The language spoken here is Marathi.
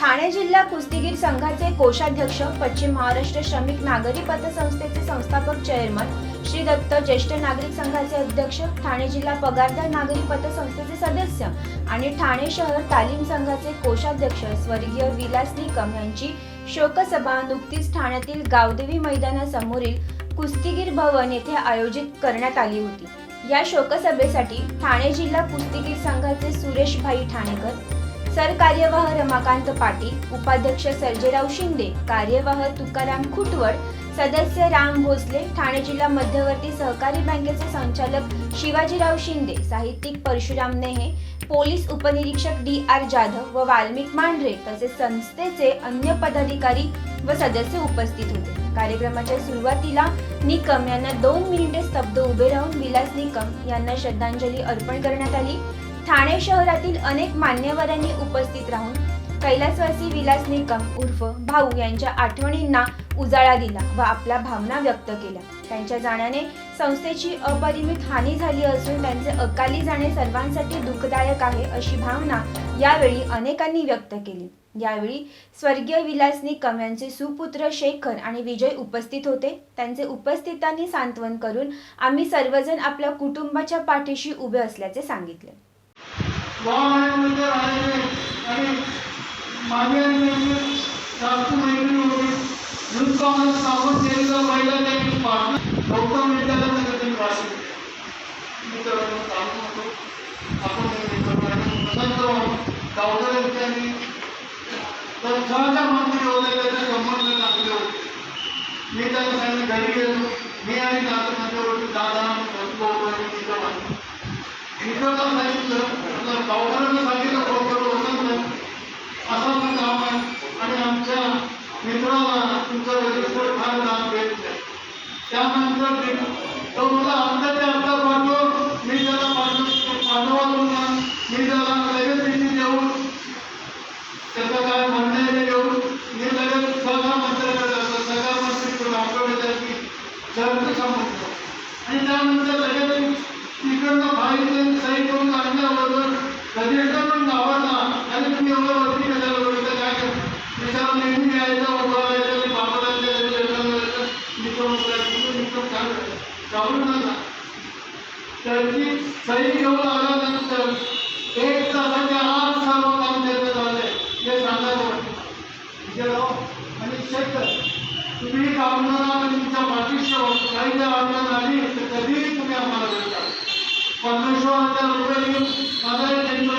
ठाणे जिल्हा कुस्तीगीर संघाचे कोषाध्यक्ष पश्चिम महाराष्ट्र श्रमिक नागरी पतसंस्थेचे संस्थापक चेअरमन श्री दत्त ज्येष्ठ नागरिक संघाचे अध्यक्ष ठाणे जिल्हा पगारदार नागरी पतसंस्थेचे सदस्य आणि ठाणे शहर तालीम संघाचे कोषाध्यक्ष स्वर्गीय विलास निकम यांची शोकसभा नुकतीच ठाण्यातील गावदेवी मैदानासमोरील कुस्तीगीर भवन येथे आयोजित करण्यात आली होती. या शोकसभेसाठी ठाणे जिल्हा कुस्तीगीर संघाचे सुरेशभाई ठाणेकर सरकार्यवाह रमाकांत पाटील उपाध्यक्ष सर्जेराव शिंदे कार्यवाह तुकाराम खुटवड सदस्य राम भोसले ठाणे जिल्हा मध्यवर्ती सहकारी बँकेचे संचालक शिवाजीराव शिंदे साहित्यिक परशुराम नेहे पोलीस उपनिरीक्षक डी आर जाधव व वाल्मिक मांढरे तसेच संस्थेचे अन्य पदाधिकारी व सदस्य उपस्थित होते. कार्यक्रमाच्या सुरुवातीला निकम यांना दोन मिनिटे स्तब्ध उभे राहून विलास निकम यांना श्रद्धांजली अर्पण करण्यात आली. ठाणे शहरातील अनेक मान्यवरांनी उपस्थित राहून कैलासवासी विलास निकम उर्फ भाऊ यांच्या आठवणींना उजाळा दिला व आपल्या भावना व्यक्त केल्या. त्यांच्या जाण्याने संस्थेची अपरिमित हानी झाली असून त्यांचे अकाली जाणे सर्वांसाठी दुःखदायक आहे अशी भावना यावेळी अनेकांनी व्यक्त केली. यावेळी स्वर्गीय विलास निकम यांचे सुपुत्र शेखर आणि विजय उपस्थित होते. त्यांचे उपस्थितांनी सांत्वन करून आम्ही सर्वजण आपल्या कुटुंबाच्या पाठीशी उभे असल्याचे सांगितले. वाहनांमध्ये राहिले आणि मागे जास्त मैत्री होती. युद्धकामात सावध केलेलं महिला त्यांनी पाहणं गौतम विद्यालयामध्ये त्यांनी वाचले मित्रांनो सांगू नको आपण स्वतंत्र गावकरी त्यांनी तर सहजा मंत्री होते त्याचे संबंध चांगले होते. मी त्यांना सांगितलं घरी गेलो मी आणि दादा माझ्यावरती दादा बसलो तिथं सांगितलं आपल्या सांगितलं बरोबर होतं नाही? असं पण काम आहे. आणि आमच्या मित्राला तुमचं रजिस्टर फार दान भेटलं त्यानंतर तो मला अर्धा ते अर्धा पाठव मी त्याला पाठव पाठवा तुला मी त्याला लगेच तिथे देऊन त्याचं काय म्हणणं आहे ते देऊन मी लगेच सहकार मंत्र्याकडे जातो. सहकार मंत्री आठवडे त्याची चर्चा समजतो आणि त्यानंतर लगेच तिकडनं बाहेर सही पण गावाला. आणि तुम्ही एवढं वरती कशाला बघितलं काय त्याच्यावर नेहमी यायचं उभं राहायचं आणि बाबाला नका सही घेऊन आल्यानंतर एक तासाच्या आत सर्व काम त्याचं झालंय. हे सांगायला म्हणजे. वाटतं आणि शेखर तुम्ही कामगार तुमच्या पाठीशी काही जर अडचण आली तर পনেরোশো হাজার রুপে তাদের জন্য